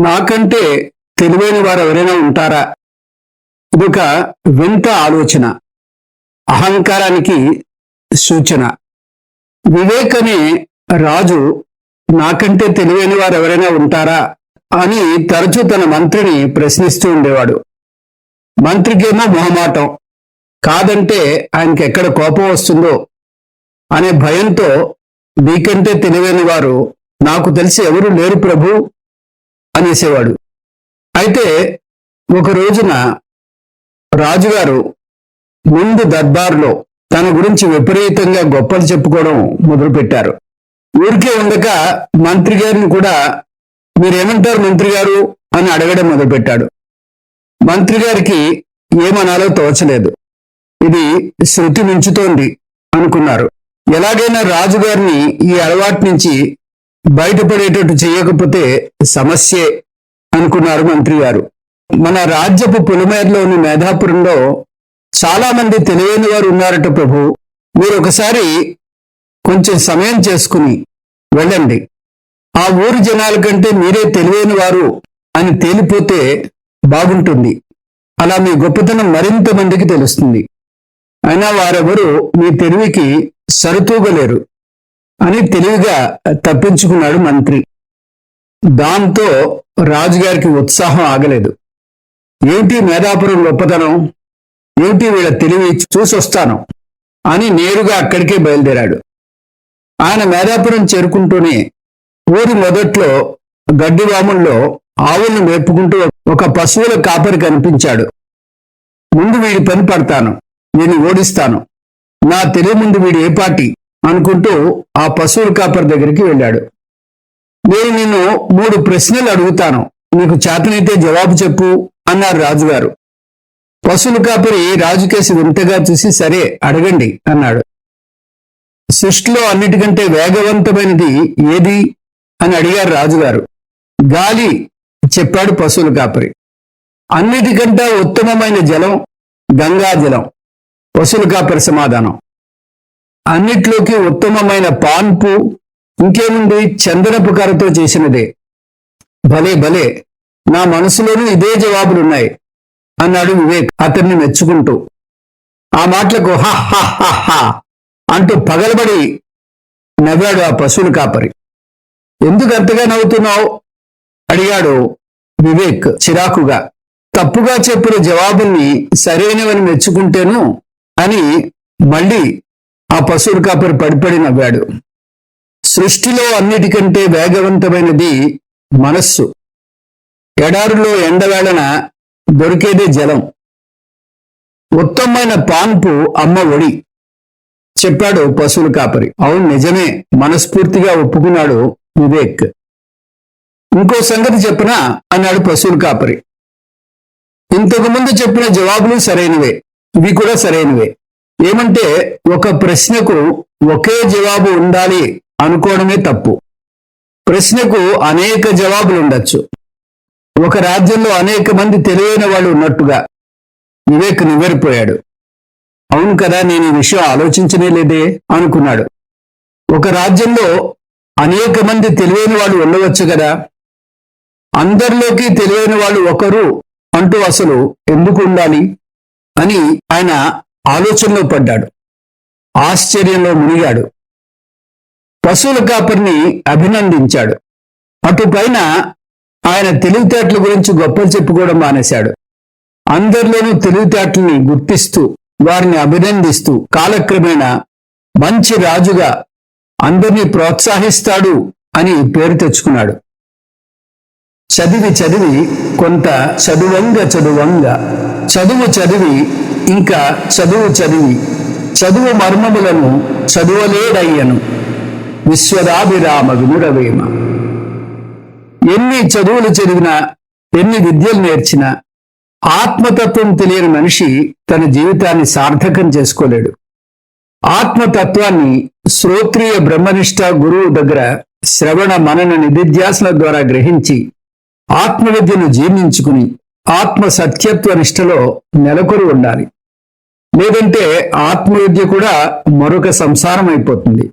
నాకంటే తెలివైన వారు ఎవరైనా ఉంటారా? ఇదొక వింత ఆలోచన అహంకారానికి సూచన. వివేక్ అనే రాజు నాకంటే తెలివైన వారు ఎవరైనా ఉంటారా? అని తరచూ తన మంత్రిని ప్రశ్నిస్తూ ఉండేవాడు. మంత్రికేమో మొహమాటం కాదంటే ఆయనకి ఎక్కడ కోపం వస్తుందో? అనే భయంతో మీకంటే తెలివైన వారు నాకు తెలిసి ఎవరు లేరు ప్రభు అనేసేవాడు. అయితే ఒక రోజున రాజుగారు ముందు దర్బార్లో తన గురించి విపరీతంగా గొప్పలు చెప్పుకోవడం మొదలుపెట్టారు. ఊరికే ఉండక మంత్రి గారిని కూడా మీరేమంటారు మంత్రి గారు అని అడగడం మొదలుపెట్టాడు. మంత్రి గారికి ఏమనాలో తోచలేదు. ఇది శృతి మించుతోంది అనుకున్నారు. ఎలాగైనా రాజుగారిని ఈ అలవాటు నుంచి బయటపడేటట్టు చేయకపోతే సమస్యే అనుకున్నారు మంత్రి గారు. మన రాజ్యపు పులిమేరలోని మేధాపురంలో చాలా మంది తెలియని వారు ఉన్నారట ప్రభు. మీరు ఒకసారి కొంచెం సమయం చేసుకుని వెళ్ళండి. ఆ ఊరి జనాల కంటే మీరే తెలివైన వారు అని తేలిపోతే బాగుంటుంది. అలా మీ గొప్పతనం మరింత మందికి తెలుస్తుంది. అయినా వారెవరు మీ తెలివికి సరితూగలేరు. అని తెలివిగా తప్పించుకున్నాడు మంత్రి. దాంతో రాజుగారికి ఉత్సాహం ఆగలేదు. ఏమిటి మేధాపురం గొప్పతనం? ఏమిటి వీళ్ళ తెలివి? చూసొస్తాను అని నేరుగా అక్కడికే బయలుదేరాడు. ఆయన మేధాపురం చేరుకుంటూనే ఊరి మొదట్లో గడ్డివాముల్లో ఆవులను మేపుకుంటూ ఒక పశువుల కాపరి కనిపించాడు. ముందు వీడి పని పడతాను నేను ఓడిస్తాను. నా తెలివి ముందు వీడు ఏ పాటి అనుకుంటూ ఆ పశువుల కాపరి దగ్గరికి వెళ్ళాడు. నేను నిన్ను మూడు ప్రశ్నలు అడుగుతాను. నీకు చేతనైతే జవాబు చెప్పు అన్నారు రాజుగారు. పశువుల కాపరి రాజుకేసి వింతగా చూసి సరే అడగండి అన్నాడు. సృష్టిలో అన్నిటికంటే వేగవంతమైనది ఏది? అని అడిగారు రాజుగారు. గాలి చెప్పాడు పశువుల కాపరి. అన్నిటికంటే ఉత్తమమైన జలం గంగా జలం పశువుల కాపరి సమాధానం. అన్నిట్లోకి ఉత్తమమైన పాన్పు ఇంకేముంది? చందనపు కర్రతో చేసినదే. భలే భలే. నా మనసులోనూ ఇదే జవాబులున్నాయి అన్నాడు వివేక్ అతన్ని మెచ్చుకుంటూ. ఆ మాటలకు హా అంటూ పగలబడి నవ్వాడు ఆ పశువులు కాపరి. ఎందుకు అంతగా నవ్వుతున్నావు? అడిగాడు వివేక్ చిరాకుగా. తప్పుగా చెప్పిన జవాబుల్ని సరైనవని మెచ్చుకుంటేను అని మళ్ళీ ఆ పశువుల కాపరి పడిపడి నవ్వాడు. సృష్టిలో అన్నిటికంటే వేగవంతమైనది మనస్సు. ఎడారులో ఎండవేళన దొరికేదే జలం. ఉత్తమమైన పాన్పు అమ్మ ఒడి చెప్పాడు పశువుల కాపరి. అవును నిజమే మనస్ఫూర్తిగా ఒప్పుకున్నాడు వివేక్. ఇంకో సంగతి చెప్పనా? అన్నాడు పశువుల కాపరి. ఇంతకు ముందు చెప్పిన జవాబులు సరైనవే ఇవి కూడా సరైనవే. ఏమంటే ఒక ప్రశ్నకు ఒకే జవాబు ఉండాలి అనుకోవడమే తప్పు. ప్రశ్నకు అనేక జవాబులు ఉండొచ్చు. ఒక రాజ్యంలో అనేక మంది తెలివైన వాళ్ళు ఉన్నట్టుగా వివేక్ నివ్వెరిపోయాడు. అవును కదా నేను ఈ విషయం ఆలోచించనే లేదే అనుకున్నాడు. ఒక రాజ్యంలో అనేక మంది తెలివైన వాళ్ళు ఉండవచ్చు కదా. అందరిలోకి తెలివైన వాళ్ళు ఒకరు అంటూ అసలు ఎందుకు ఉండాలి అని ఆయన ఆలోచనలో పడ్డాడు. ఆశ్చర్యంలో మునిగాడు. పశువుల కాపరిని అభినందించాడు. అటుపైన ఆయన తెలివితేటల గురించి గొప్పలు చెప్పుకోవడం మానేశాడు. అందరిలోనూ తెలివితేటల్ని గుర్తిస్తూ వారిని అభినందిస్తూ కాలక్రమేణా మంచి రాజుగా అందరినీ ప్రోత్సహిస్తాడు అని పేరు తెచ్చుకున్నాడు. చదివి చదివి కొంత చదువంగ చదువంగ చదువు చదివి ఇంకా చదువు చదివి చదువు మర్మములను చదువలేడయ్యను. విశ్వరాభిరామ వినురవేమ ఎన్ని చదువులు చదివినా ఎన్ని విద్యలు నేర్చినా ఆత్మతత్వం తెలియని మనిషి తన జీవితాన్ని సార్థకం చేసుకోలేడు. ఆత్మతత్వాన్ని శ్రోత్రియ బ్రహ్మనిష్ట గురువు దగ్గర శ్రవణ మనన నిధిధ్యాసన ద్వారా గ్రహించి ఆత్మవిద్యను జీర్ణించుకుని ఆత్మ సత్యత్వ నిష్టలో నెలకొరి ఉండాలి. లేదంటే ఆత్మవిద్య కూడా మరొక సంసారం అయిపోతుంది.